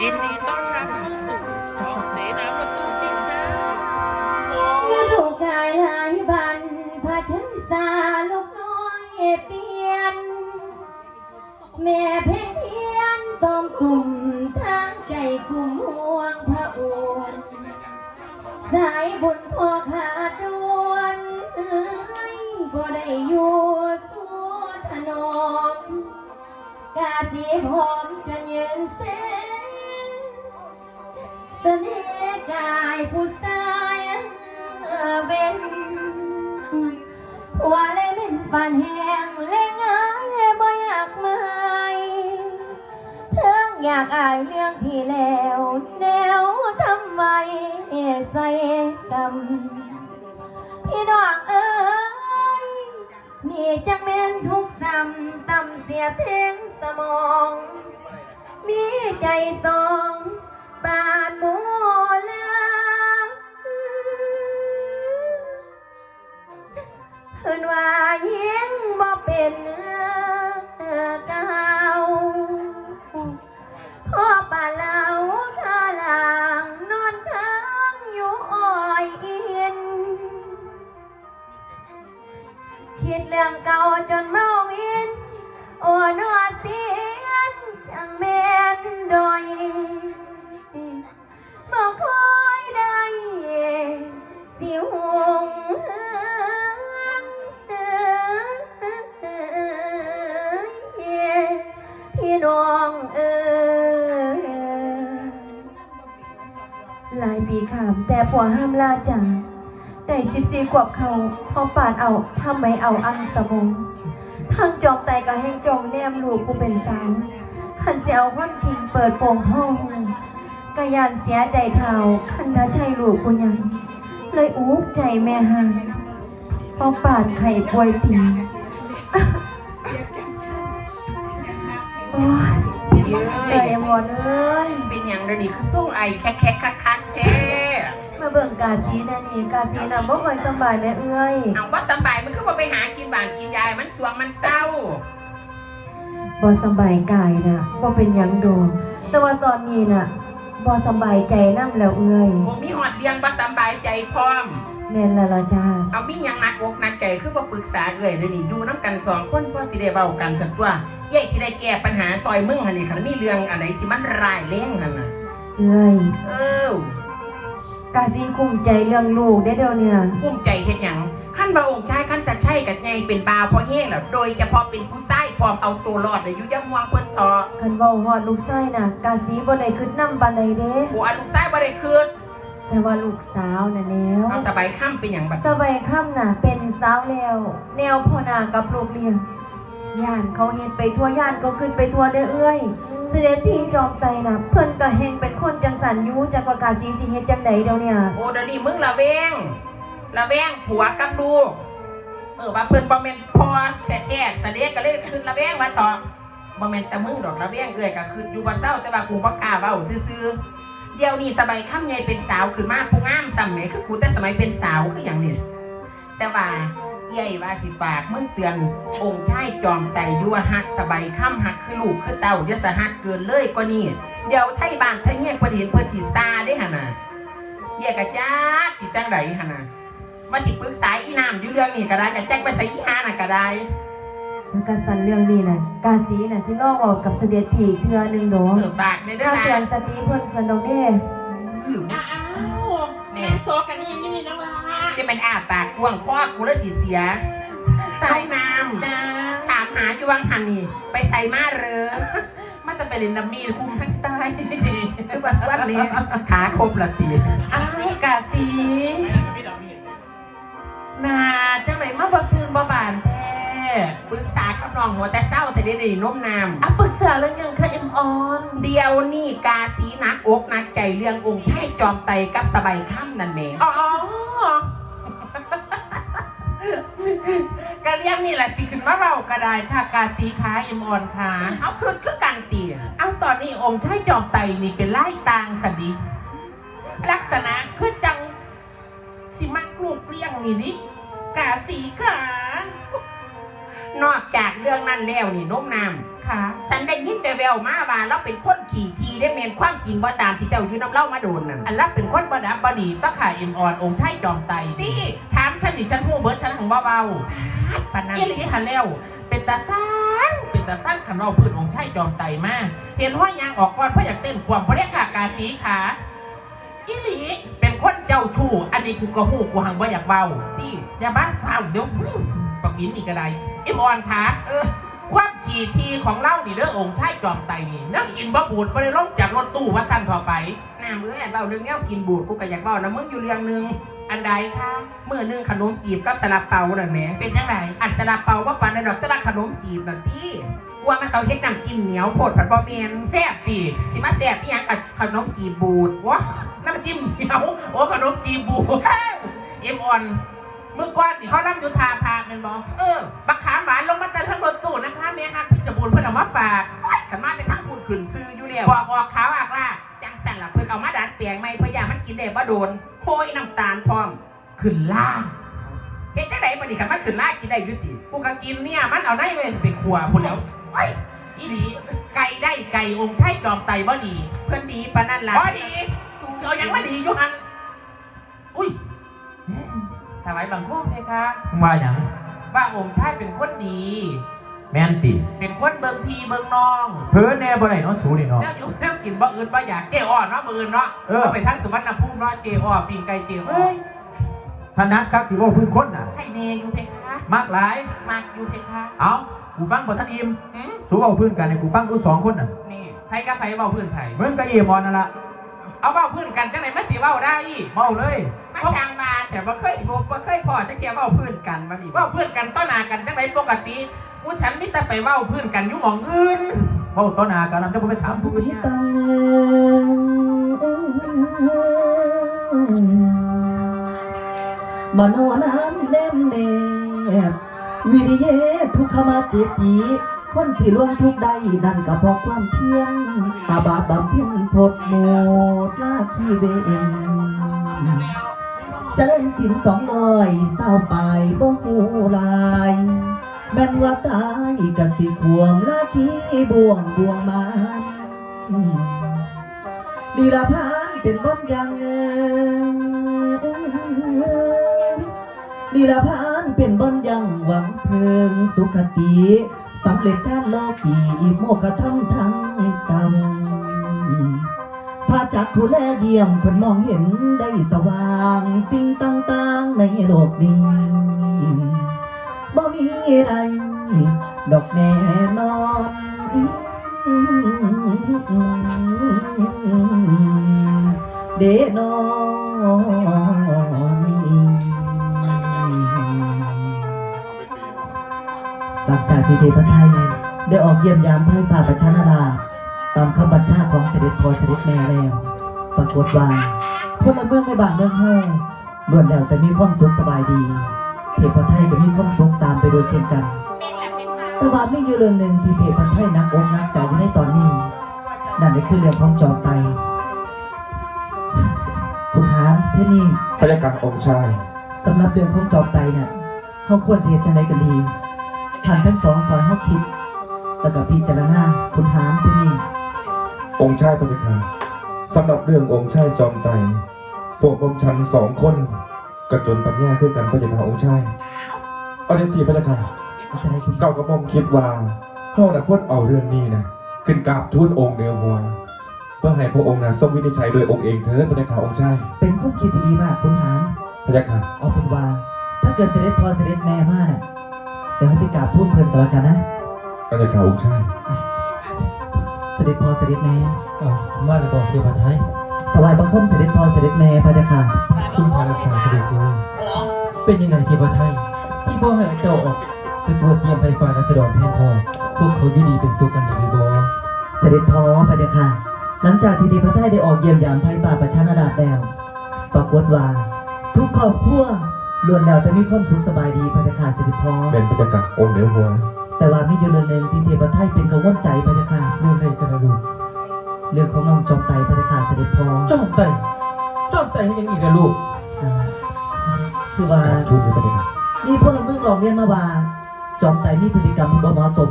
ยินดีต้อนรับเข้าสู่ช่องเสนาประตูสินจ้าโอ้เมื่อถูกกายหลายบันพาฉันสาลูกน้อยเปลี่ยน แม่เพ่งเพียนต้องตุ่มทางใจคุมห่วงพระโอนสายบุญพ่อขาดดวนเอ้ยบ่ได้อยู่สู้ถนอมกาสีพร้อมจะยืนเส้น เน่ห์กายผู้ชายเออเว้นว่าเลยเป็นปานแห้งเล่งอายบ่อยากไม่เทิงอยากอายเรื่องที่แล้วแนวทำไมใส่กรรมพี่น้องเอ้ยนี่จังเป็นทุกซ้ำตำเสียเพ่งสมอง มีใจสองบา นว่ายิ่งบ่เป็นเอ่อเก่าพ่อป่าเหลาท่าลางนอนค้างอยู่อ้อยอินคิดเรื่องเก่าจนเมาวินโอ้นอเสียนจังแม่นดอย น้องเอ้ยหลายปีขามแต่ผัวห้ามลาจากได้สิบสี่ขวบเขาพอป่านเอาทำไมเอาอังสมงทางจอมไตก็แห้งจอมแนมลูกกูเป็นสาวขันเสียเอาความจริงเปิดโปงห้องกยานเสียใจเท่าขันดาใจลูกกูยัง เลยอุกใจแม่หางพอป่านไข่ป่วยปี เย้เอ้ยหมดเอ้ยเป็นอย่างเดยวนี้คือส่งไอแคะแคะคักคักแท้มาเบิ่งกาซีนะนี่กาซีน่ะบ่ค่อยสบายแม่เอ้ยเอาว่าสบายมันคือว่าไปหากินบ้านกินยายมันสวงมันเศร้าบ่สบายกายน่ะบ่เป็นหยังโดมแต่ว่าตอนนี้น่ะบ่สบายใจนั่แล้วเอ้ยผมมีหอดเรียงว่สบายใจพร้อมแม่นและล่ะจ้าเอามีหยังหนักอกหนักใจคือว่าปรึกษาเอ่ยเดี๋ยวนี้อยู่น้ำกันสองคนพ่อสิได้เบากันจักตัว เย่ที่ได้แก้ปัญหาซอยมึงหันนี่คันมีเรื่องอะไรที่มันร้ายแรงหันน่ะเอ้ยเออกาซีคุ้มใจเรื่องลูกได้อเดี๋ยวเนี่ยกุ้มใจเฮ็ดหยังขั้นบาองค์ชายขั้นจะใช่กับไงเป็นบาวพอแห้งแล้วโดยเฉพาะเป็นผู้ชายพร้อมเอาตัวรอดเลยอยู่อยังห่วงเพิ่นทอคันเว้าฮอดลูกชายน่ะ กาซีบ่ได้คิดนำปานใดเด้ ผัวลูกชายบ่ได้คืนแต่ว่าลูกสาวน่ะแล้วเอาสบายค่ำเป็นหยังบัด สบายค่ำน่ะเป็นสาวแล้ว แนวพ่อนากับลูกเลี้ยง ย่านเขาเฮ็ดไปทั่วย่านก็ขึ้นไปทั่วเด้อเอ้ยเสด็จพี่จอมไตน่ะเพิ่นก็แฮงเป็นคนจังสันยูจักว่ากาซีสิเฮ็ดจังไดเดี๋ยวเนี่ยโอ้เดี๋ยวนี้มึงละแวงละแวงผัวกับลูกเออว่าเพิ่นบ่แม่นพอแต่แท้ๆแต่เด็กก็เลยคืนละแวงว่าต่อบ่แม่นแต่มึงดอกละแวงเอ้ยก็คืออยู่บ่เศร้าแต่ว่ากูบ่กล้าเว้าซื่อๆเดี๋ยวนี้สบายค่ำใหญ่เป็นสาวขึ้นมาผู้งามซ้ำแหมคือกูแต่สมัยเป็นสาวคือหยังนี่แต่ว่า เยัยว่าสิฝากมึงเตือนองค์ชายจอมไตอยู่ว่าฮักสบายค่ำฮักคือลูกคือเต้าอย่าสะฮักเกินเลยกว่านี้เดี๋ยวไทยบ้านไทยเงี้ยเพิ่นเห็นเพิ่นสิซาได้หั่นน่ะเยี่ยกะจ้าจิจังไดหั่นน่ะมาสิปรึกษาอีน้ำอยู่เรื่องนี้ก็ได้กะแจ้งไปใส่อีหาน่ะก็ได้มันก็สันเรื่องนี้น่ะกาสีน่ะสิลองบอกกับเสด็จพี่อีกเทื่อหนึงดอกเออฝากในเด้อถ้าเตือนนะสติเพิ่นสนดอกเด้อืออ้าวแม่โซกันยังอยู่นี่น้องลา จะเป็นอ้าปากกวางคอกูแล้วสิเสียตายน้จ้าำถามหาอยู่วังหันนี่ไปใส่มาเรอมันจะไปเล่นน้ำมีคุมทั้งใต้คือว่าสวัสดีขาครบละตีอ้าวกาสีนาจังไหนมาบ่ซื้อบ่บานแท้ปรึกษากับน้องหัวแต่เศร้าแต่เดี๋ยวนี้น้มน้อะปรึกษาเรื่องยังค่ะเอ็มออนเดียวนี่กาสีหนักอกหนักใจเรื่ององค์ไทยจอมไตกับสบายค่ำนั่นแหมอ๋อ การเรียกนี่แหละสิขึ้นมาเบากระไดค่ะกาสีขาเอ็มออนค่ะเอาคือคือการตีเอาตอนนี้องค์ชายจอมไตนี่เป็นไล่ตางสันดิลักษณะคือจังสิมักลูกเลี้ยงนี่ดิกาสีขานอกจากเรื่องนั้นแล้วนี่น้มน้ค่ะำฉันได้ยินแววๆมาว่าเราเป็นคนขี่ที ได้เมนความจริงว่าตามที่เจ้าอยู่น้ำเล่ามาโดนนั่นอันรับเป็นคนบดับบดีต้องขายเอ็มออนองค์ชายจอมไตนี่ถามฉันนี่ฉันหูเบิร์ดฉันของเบาปานนั้นๆอีหลีหันแล้วเป็นตาสร้างเป็นตาสร้างขันเราพื้นองค์ชายจอมไตมาก เห็นห้อยยางออกก่อนเพราะอยากเต้นความเพราะเรียกกากาสีขาอีหลีเป็นคนเจ้าชู้อันนี้กูก็หูกูหังว่าอยากเบาที่อย่าบ้าสาวเดี๋ยวพึ่งปักบินอีกกระไดเอ็มออนคะเออ ความขี่ทีของเล่านี่เด้อองค์ชายจอมไตนี่นักกินบะบูดไปลงจากรถตู้ว่าสั้นพอไปน้ำเอ้ยเบาเรื่องแนวกินบูดกูก็อยากเบานะมึงอยู่เรื่องหนึงอันใดคะเมื่อหนึงขนมจีบกับสลับเปานั่นแหมเป็นยังไงอันสลับเปาว่าปานในดอกแต่ว่าขนมจีบนั่นที่ว่ามันเขาเฮ็ดน้ำกินเหนียวโพดผัดบะเมนแซ่บตีสิมาแซ่บอีหยังกับขนมจีบบูดวะน้ำจิ้มเหนียวโอ้ขนมจีบบูเอ็มออน เมื่อก่อนนี่เขาล่ำอยู่ทาพาเป็นบอเออ บักขามหวานลงมาแต่ทั้งรถตู้นะคะแม่ฮักพี่จะบูนเพื่อนเอามาฝากขันมาในทั้งพูดขึ้นซื้ออยู่แล้วบอกออกขาวอากล่าจังสันล่ะเพิ่นเอามาดัดแปลงใหม่เพื่อยามันกินได้บ่โดนโห้ยน้ำตาลพร้อมขึ้นล่างเฮ็ดจังได๋บัดนี้คันมันขึ้นลากินได้อยุติกูก็กินเนี่ยมันเอาได้เว้ยไปขัวพุ่นแล้วไอ้ยอีหลีไก่ได้ไก่องค์ไช่จอมไตบ่ดี เพิ่นดีปานนั้นล่ะบ่ดีเอายังไม่ดีอยู่หันอุ้ย ถวายบังคับเลยคะว่าอย่างว่าองค์ไช่เป็นคนดี แม่นติ เป็นคนเบิงพีเบิงน้องเพิ่นแน่บ่ได้เนาะสูนี่เนาะ แล้วอยู่แล้วกินบ่อื่นบ่อยากเจ้อ้อเนาะบ่อื่นเนาะเออาไปทั้งสุวรรณภูมิเนาะเจ้อ้อปิงไก่เจ้อ้อเฮ้ยธนัดครับที่เว่าพื้นคนน่ะ ให้เนอยู่เพคะมากหลาย มากอยู่เพคะเอากูฟังบ่ทันอิ่มหืมสูเว้าพื้นกันให้กูฟังดูสองคนน่ะนี่ไผกับไผเว้าพื้นไผมึงกับเอี่ยมอนนั่นล่ะ เอาเว้าพื้นกันจังไหนมาสิเว้าได้อีเมาเลยมาช่างมาแต่บ่เคยบ่บ่เคยพอจักเที่ยเว้าพื้นกันบัดนี้เว้าพื้นกันต้อหน้ากันจังไหนปกติกูฉันมีแต่ไปเว้าพื้นกันอยู่หม่องอื่นเมาต่อหน้ากันนำจะบ่ไปถามผู้อื่นที่เนี่ยตังมโนน้ำเล่มเนบวิริเยทุกขมาเจตี คนสิล่วงทุกใดนั่นก็เพราะความเพียรอาบาปบำเพ็ญโทษโมดลาขี้เวงเจริญสินสองร้อยเศร้าไปบ่หูลายแม่นว่าตายกะสิควงลาคีบ่วงบ่วงมาดีละพานเป็นต้นยังเง ดีละพานเป็นบนยังหวังเพิงสุขติสำเร็จชาติโลกีโมกขธรรมทั้งกรรมพาจักผู้แลเยี่ยมเพิ่นมองเห็นได้สว่าง สิ่งต่างๆในโลกนี้บ่มีอะไรดอกแน่นอนเดนหลั งจากที่เทพไทยได้ออกเยี่ยมยามไพ่ฝ่าประชานาราตามคำบัญชาของเสด็จพ่อเสด็จแม่แล้ว ปรากฏว่าพลเมืองในบ้านเมืองเฮาล้วนแล้วแต่มีความสุขสบายดี เทพไทยก็มีความสุขตามไปโดยเช่นกัน แต่ว่าไม่อยู่เรื่องหนึ่งที่เทพไทยนักอกนักใจอยู่ในตอนนี้ นั่นก็คือเรื่องของจอมไตคุณหารเทนี่พระยาการองค์ชายสำหรับเรื่องของจอมไตเนี่ยเขาควรเสียจังไดกันดี ท่านทั้งสองสอนเขาคิด แล้วก็พิจารณาคุณหารเทนี่ องค์ชายพระยาการสำหรับเรื่ององค์ชายจอมไตรพวกผมชันสองคนกระจนปัญญาขึ้นกันพระยาการองค์ชายเอาเดสีพระยาการพิจารณาคุณเก่ากระผมคิดว่าเฮาน่ะควรเอาเรื่องนี้นะขึ้นกราบทูลองค์เหนือหัวเพื่อให้พระองค์นะทรงวินิจฉัยโดยองค์เองเถิดพระยาการองค์ชายเป็นความคิดที่ดีมากคุณหารพระยาการเอาเป็นว่า ถ้าเกิดเสด็จพ่อเสด็จแม่มาเนี่ย เดี๋ยวเขาสิกราบทูลเพิ่นกันแล้วกันนะพระยาการองค์ชายเสด็จพ่อเสด็จแม่อ่ามาเลยบอกเทพไทยถวายบังคมเสด็จพ่อเสด็จแม่พระเจ้าค่ะคุณพารักษาเสด็จด้วยเป็นยังไงเทพไทย ที่พ่อให้เจ้าออกไปตรวจเตรียมไฟฟ้ารัศดรแทนพ่อพวกเขาอยู่ดีเป็นสุขกันดีหรือบ่เสด็จพ่อพระเจ้าค่ะ หลังจากที่ทีพระไทยได้ออกเยี่ยมยามไพป่าประชานาดาษแล้ว ปรากฏว่า ทุกครอบครัว ล้วนแล้วแต่มีความสุขสบายดีพระเจ้าค่ะเสด็จพ่อเป็นพระยาการองค์เหนือหัวแต่ว่ามีอยู่เรื่องหนึ่งที่เทพไทยเป็นกังวลใจพระเจ้าค่ะเรื่องใดกันนะลูกเรื่องของน้องจอมไตพระเจ้าค่ะเสด็จพ่อจอมไตจอมไตให้ยังอีกนะลูกอ่าคือว่าทูลเลยพระยาการมีพลเมืองหลอกเรียนมาว่า จอมไตมีพฤติกรรมที่บ่เหมาะสม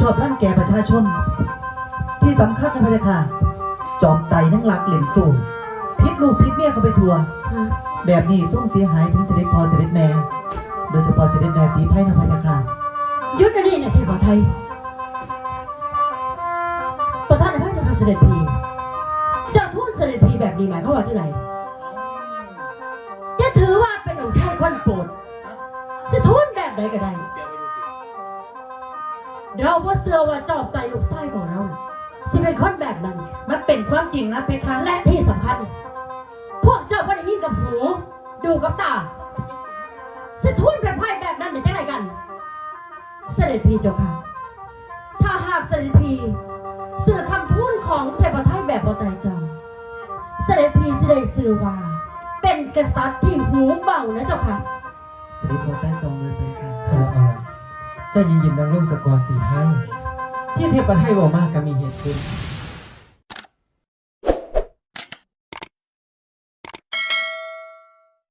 ชอบรังแกประชาชน ที่สำคัญนะพระเจ้าค่ะจอมไตทั้งหลักเหล่นสูง พิษลูกพิษเมียเขาไปทัวฮะแบบนี้ส่งเสียหายถึงเสด็จพ่อเสด็จแม่ โดยเฉพาะเสด็จแม่สีไพ่นภยาค่ะหยุดนะนี่นะเทพไทยประธานอภัยเจ้าค่ะเสด็จพีจะพูดเสด็จพีแบบนี้หมายความว่าจะไหนอย่าถือว่าเป็นองค์ชายคนโปรดสิทุนแบบใดก็ได้เราว่าเสือว่าจอบไตลูกไส้ของเราน่ะสิเป็นคนแบบนั้น มันเป็นความจริงนะเพคะและที่สำคัญพวก เจ้าไม่ได้ยินกับหูดูกับตาสิทุนแบบไพ่แบบนั้นเนี่ยจะไหนกัน เสด็จพีเจ้าค่ะ ถ้าหากเสด็จพีเสื่อคำพูดของเทพไทยแบบบอไตรตรองเสด็จพีสิได้สื่อว่า เป็นกษัตริย์ที่หูเบานะเจ้าค่ะเสด็จพ่อใต้ตองเลยเพคะพระอ่อนเจ้ายินยินดังร่งสกอร์สีให้ที่เทพไทยบอกมากก็มีเหตุผล